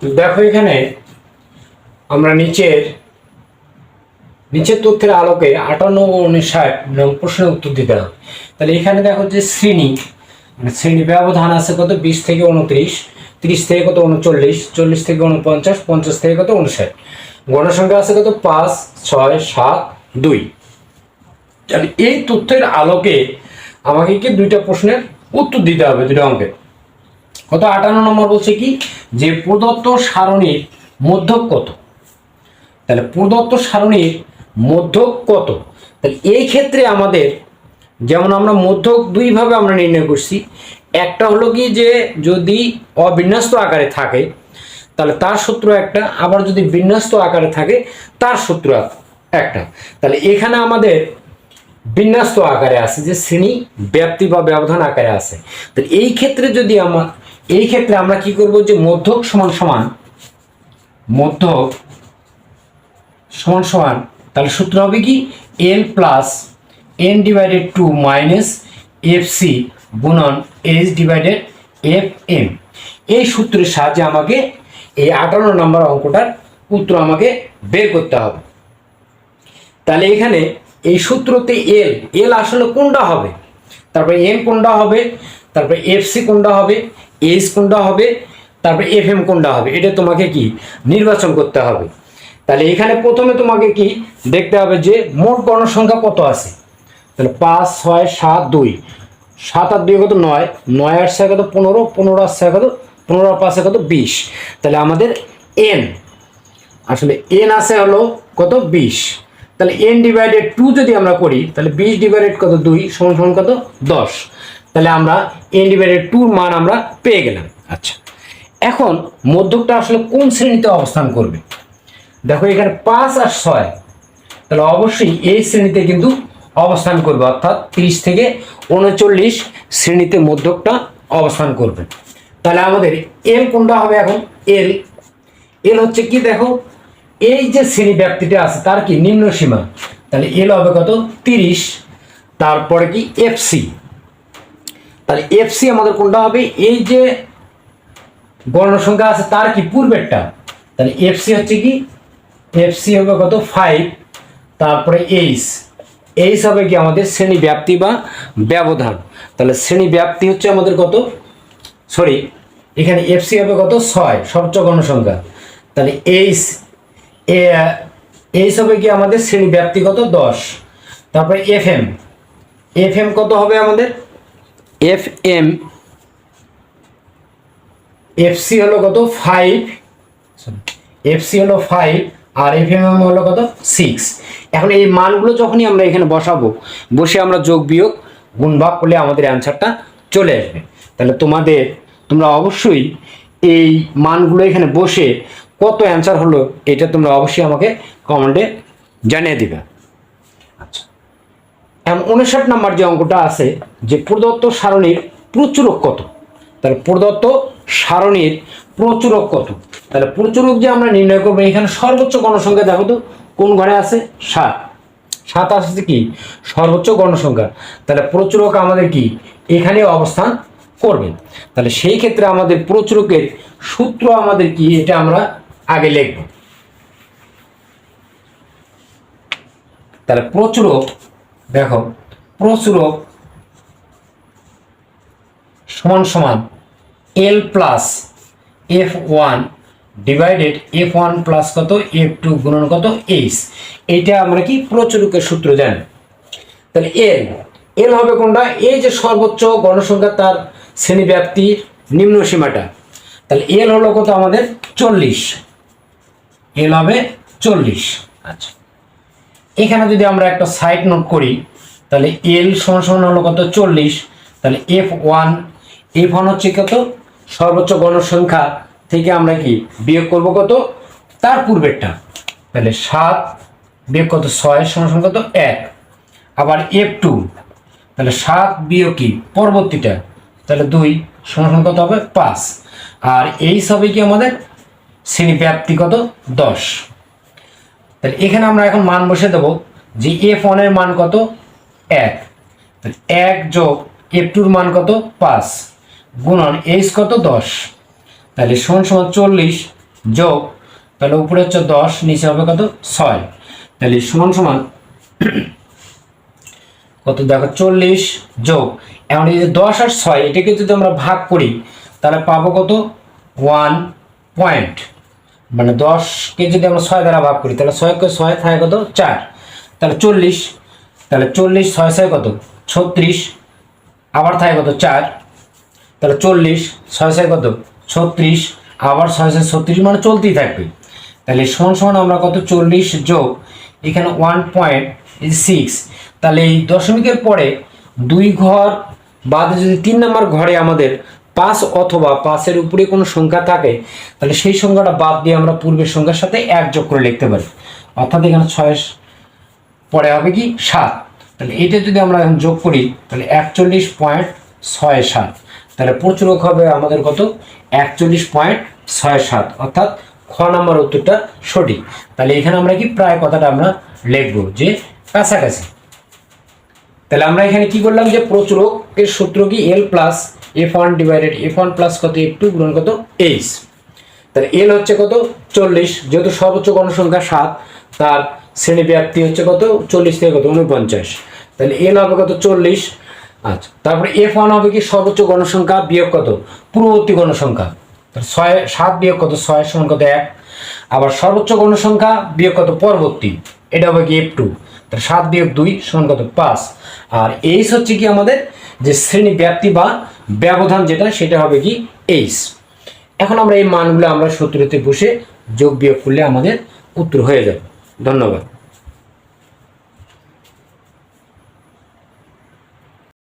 দেখো এখানে আমরা নিচের নিচের তথ্যের আলোকে আটান্ন ও উনষাট প্রশ্নের উত্তর দিতে হবে। তাহলে এখানে দেখো যে শ্রেণি মানে শ্রেণি ব্যবধান আছে কত? বিশ থেকে উনত্রিশ, তিরিশ থেকে কত? উনচল্লিশ, চল্লিশ থেকে উনপঞ্চাশ, পঞ্চাশ থেকে কত? উনষাট। গণসংখ্যা আছে কত? পাঁচ, ছয়, সাত, দুই। তাহলে এই তথ্যের আলোকে আমাকে কি দুইটা প্রশ্নের উত্তর দিতে হবে দুটো অঙ্কের কত? আটান্ন নম্বর বলছে কি? যে প্রদত্ত সারণীর মধ্যক কত? তাহলে প্রদত্ত সারণীর মধ্যক কত? তাহলে এই ক্ষেত্রে আমাদের যেমন আমরা মধ্যক দুইভাবে আমরা নির্ণয় করছি, একটা হলো কি যে যদি অবিন্যস্ত আকারে থাকে, তাহলে তার সূত্র একটা, আবার যদি বিন্যস্ত আকারে থাকে, তার সূত্র একটা। তাহলে এখানে আমাদের বিন্যস্ত আকারে আছে, যে শ্রেণি ব্যাপ্তি বা ব্যবধান আকারে আছে। তো এই ক্ষেত্রে যদি আমার এই ক্ষেত্রে আমরা কি করব যে মধ্যক সমান সমান, মধ্যক সমান সমান, তাহলে সূত্র হবে কি? L plus N divided two minus F C গুণন এইচ ডিভাইডেড এফ এম এই সূত্রের সাহায্যে আমাকে এই আটান্ন নম্বর অঙ্কটার উত্তর আমাকে বের করতে হবে। তাহলে এখানে এই সূত্রতে এল এল আসলে কোনটা হবে? তারপরে এম কোনটা হবে? তারপরে এফ সি কোনটা হবে? এইচ কোনটা হবে? তারপরে এফ এম কোনটা হবে? এটা তোমাকে কি? নির্বাচন করতে হবে। তাহলে এখানে প্রথমে তোমাকে কি দেখতে হবে যে মোট গণসংখ্যা কত আছে? তাহলে পাঁচ, ছয়, সাত, দুই। সাত আর দুই কত? নয়। নয় আট ছয় কত? পনেরো। পনেরো আট ছয় কত? পনেরো আর পাঁচে কত? বিশ। তাহলে আমাদের এন আসলে এন আছে হলো কত? বিশ। তাহলে এন ডিভাইডেড টু যদি আমরা করি, তাহলে বিশ ডিভাইডেড কত? দুই। সমান সমান কত? দশ। তাহলে আমরা এন ডিভাইডেড টুর মান আমরা পেয়ে গেলাম। আচ্ছা। এখন মধ্যকটা আসলে কোন শ্রেণীতে অবস্থান করবে? দেখো এখানে পাঁচ আর ছয় তাহলে অবশ্যই এই শ্রেণীতে কিন্তু অবস্থান করবে অর্থাৎ তিরিশ থেকে উনচল্লিশ শ্রেণীতে মধ্যকটা অবস্থান করবে। তাহলে আমাদের এল কোনটা হবে এখন? এল এল হচ্ছে কি দেখো? এই যে শ্রেণি ব্যাপ্তিটা আছে তার কি নিম্ন সীমা? তাহলে এল হবে কত? তিরিশ। তারপরে কি এফসি তাহলে এফসি আমাদের কোনটা হবে? এই যে গণসংখ্যা আছে, তার কি পূর্বেরটা? তাহলে এফসি হচ্ছে কি? এফসি হবে কত? ফাইভ তারপরে এইচ এইচ হবে কি? আমাদের শ্রেণি ব্যাপ্তি বা ব্যবধান। তাহলে শ্রেণি ব্যাপ্তি হচ্ছে আমাদের কত? সরি এখানে এফসি হবে কত? ছয় সর্বোচ্চ গণসংখ্যা তাহলে এইচ এইচ হবে কি? আমাদের শ্রেণি ব্যক্তিগত দশ। তারপরে এফ এম এফ এম কত হবে আমাদের? এফ এম এফসি হলো কত? ফাইভ। এফসি হলো ফাইভ আর এফ এম এম হলো কত? সিক্স। এখন এই মানগুলো যখনই আমরা এখানে বসাবো বসে আমরা যোগ বিয়োগ গুণ ভাগ করলে আমাদের অ্যান্সারটা চলে আসবে। তাহলে তোমাদের তোমরা অবশ্যই এই মানগুলো এখানে বসে কত অ্যান্সার হলো এটা তোমরা অবশ্যই আমাকে কমেন্টে জানিয়ে দিবে। আচ্ছা। এখন উনষাট নাম্বার যে অঙ্কটা আছে, যে প্রদত্ত সারণীর প্রচুরক কত? তাহলে প্রদত্ত সারণীর প্রচুরক কত? তাহলে প্রচুরক যে আমরা নির্ণয় করব, এখানে সর্বোচ্চ গণসংখ্যা দেখো তো, কোন ঘরে আছে? সাত। সাত আসছে কি? সর্বোচ্চ গণসংখ্যা। তাহলে প্রচুরক আমাদের কি? এখানে অবস্থান করবে। তাহলে সেই ক্ষেত্রে আমাদের প্রচুরকের সূত্র আমাদের কি? এটা আমরা আগে লিখব। তাহলে প্রচুরক দেখো প্রচুরক সমান সমান L plus F one divided F one plus কত? এফ টু গুণন কত? এইচ এইটা আমরা কি? প্রচুরকের সূত্র জানি। তাহলে এল এল হবে কোনটা? এই যে সর্বোচ্চ গণসংখ্যা তার শ্রেণি ব্যাপ্তির নিম্ন সীমাটা। তাহলে এল হলো কত? আমাদের চল্লিশ। এল হবে চল্লিশ। আচ্ছা। এখানে যদি আমরা একটা সাইড নোট করি, তাহলে এল সমান সমান হলো কত? চল্লিশ। তাহলে এফ ওয়ান এফ ওয়ান হচ্ছে কত? সর্বোচ্চ গণসংখ্যা থেকে আমরা কি বিয়োগ করব কত? তার পূর্বেরটা। তাহলে সাত বিয়োগ কত? ছয় সমান সমান কত? এক। আবার এফ টু তাহলে সাত বিয়োগ কি? পরবর্তীটা। তাহলে দুই সমান সমান কত হবে? পাঁচ। আর এই সবই কি আমাদের? শ্রেণি ব্যাপ্তিগত দশ। তাহলে এখানে আমরা এখন মান বসে দেবো যে এফ ওয়ানের মান কত? এক। এক যোগ এফ টুর মান কত? পাঁচ। গুণন এইচ কত? দশ। তাহলে সমান সমান চল্লিশ যোগ, তাহলে উপরে হচ্ছে দশ, নিচে হবে কত? ছয়। তাহলে সমান সমান কত দেখো? চল্লিশ যোগ। এমন এই যে দশ আর ছয়, এটাকে যদি আমরা ভাগ করি, তাহলে পাবো কত? ওয়ান পয়েন্ট মানে দশ দশকে যদি আমরা ছয় দ্বারা ভাগ করি, তাহলে ছয়কে ছয় থাকে কত? চার। তাহলে চল্লিশ। তাহলে চল্লিশ ছয় ছয় কত? ছত্রিশ। আবার থাকে কত? চার। তাহলে চল্লিশ ছয় ছয় কত? ছত্রিশ। আবার ছয় ছয় ছত্রিশ মানে চলতেই থাকবে। তাহলে সমান সমান আমরা কত? চল্লিশ যোগ এখানে ওয়ান পয়েন্ট সিক্স তাহলে এই দশমিকের পরে দুই ঘর বাদে যদি তিন নম্বর ঘরে আমাদের পাঁচ অথবা পাঁচের উপরে কোনো সংখ্যা থাকে, তাহলে সেই সংখ্যাটা বাদ দিয়ে আমরা পূর্বের সংখ্যার সাথে এক যোগ করে লিখতে পারি। অর্থাৎ এখানে ছয় পরে হবে কি? সাত। তাহলে এটা যদি আমরা এখন যোগ করি, তাহলে একচল্লিশ পয়েন্ট ছয় সাত। তাহলে প্রচুরক হবে আমাদের কত? একচল্লিশ পয়েন্ট ছয় সাত। অর্থাৎ খ নম্বর উত্তরটা সঠিক। তাহলে এখানে আমরা কি প্রায় কথাটা আমরা লিখব যে কাছাকাছি। তাহলে আমরা এখানে কি করলাম যে প্রচুরকের সূত্র কি? L plus F one divided F one plus কত? এফ টু গুণন কত? এইচ তাহলে এল হচ্ছে কত? চল্লিশ। যেহেতু সর্বোচ্চ গণসংখ্যা সাত, তার শ্রেণি ব্যাপ্তি হচ্ছে কত? চল্লিশ থেকে কত? উনপঞ্চাশ। তাহলে এল হবে কত? চল্লিশ। আচ্ছা তারপরে এফ ওয়ান হবে কি? সর্বোচ্চ গণসংখ্যা বিয়োগ কত? পূর্ববর্তী গণসংখ্যা। ছয়, সাত বিয়োগ কত? ছয় সমান কত? এক। আবার সর্বোচ্চ গণসংখ্যা বিয়োগ কত? পরবর্তী। এটা হবে কি এফ টু সাত বিয়োগ দুই সমান কত? পাঁচ। আর এইচ হচ্ছে কি আমাদের যে শ্রেণি ব্যাপ্তি বা ব্যবধান যেটা, সেটা হবে কি এইচ এখন আমরা এই মানগুলো আমরা সূত্রতে বসে যোগ বিয়োগ করলে আমাদের উত্তর হয়ে যাবে। ধন্যবাদ।